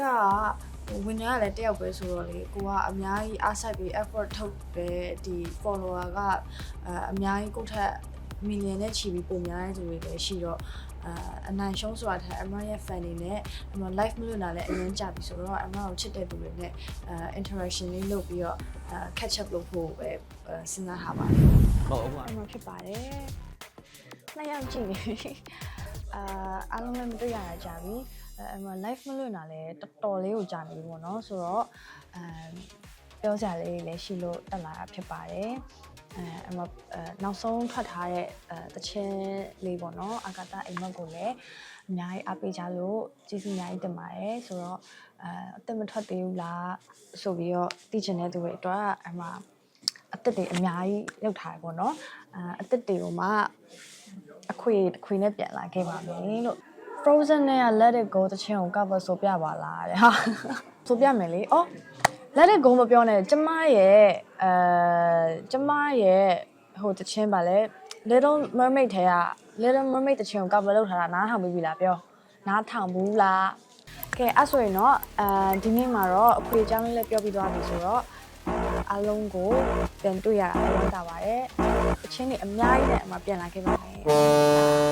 ကဟိုဝင်ရလည်းတယောက်ပဲဆိုတော့လေကိုကအများကြီးအားစိုက်ပြီး effort ထုတ်တယ်ဒီ follower ကအာအများကြီးကိုယ့်ထက် million နဲ့ချီပြီးပုံများတဲ့သူတွေလည်းရှိတော့အာအနိုင်ရှုံးဆိုတာထက်အမရဲ့ fan တွေနဲ့အမ live မလို့နာလည်းအရင်ကြပြီဆိုတော့အမကိုချစ်တဲ့သူတွေနဲ့အာ interaction လေးလုပ်ပြီးတော့အာ catch up လုပ်ဖို့ပဲအာစဉ်းစားထားပါတယ်ဟုတ်ဟုတ်ပါအမဖြစ်ပါတယ်နှစ်ယောက်ကြည့်နေပြီအာအားလုံးလည်းမတွေ့ရတာကြာပြီ အဲအမ live မလွတ်တာလည်းတော်တော်လေးကိုကြာနေပြီပေါ့နော်ဆိုတော့အမ်ပြောစရာလေးတွေလည်းရှိလို့တက်လာတာဖြစ်ပါတယ်အဲအမအဲနောက်ဆုံးထွက်ထားတဲ့အဲတချင်းလေးပေါ့နော်အာကာသအိမ်မက်ကိုလည်းအများကြီးအားပေးကြလို့ကျေးဇူးအများကြီးတင်ပါတယ်ဆိုတော့အဲအသက်မထွက်သေးဘူးလားဆိုပြီးတော့သိချင်တဲ့သူတွေအတွက်အမအသက်တွေအများကြီးလောက်ထားတယ်ပေါ့နော်အာအသက်တွေကိုမှအခွေအခွေနဲ့ပြန်လာခဲ့ပါမယ်လို့ Frozen နဲ့က Let It Go တခြင်းကို cover ဆိုပြပါလားတဲ့ဟာဆိုပြမယ်လေ။အော် Let It Go မပြောနဲ့ကျမရဲ့အဲကျမရဲ့ဟိုတခြင်းပါလေ Little Mermaid ထဲက Little Mermaid တခြင်းကို cover လုပ်ထားတာနားထောင်ပြီးပြီလားပြောနားထောင်ဘူးလားကဲအဲ့ဆိုရင်တော့အဲဒီနေ့မှာတော့အခွေအကြောင်းလေးလည်းပြောပြီးသွားပြီဆိုတော့အားလုံးကိုပြန်တွေ့ရတာဝမ်းသာပါတယ်အချင်းတွေအများကြီးနဲ့အမပြန်လာခဲ့ပါမယ်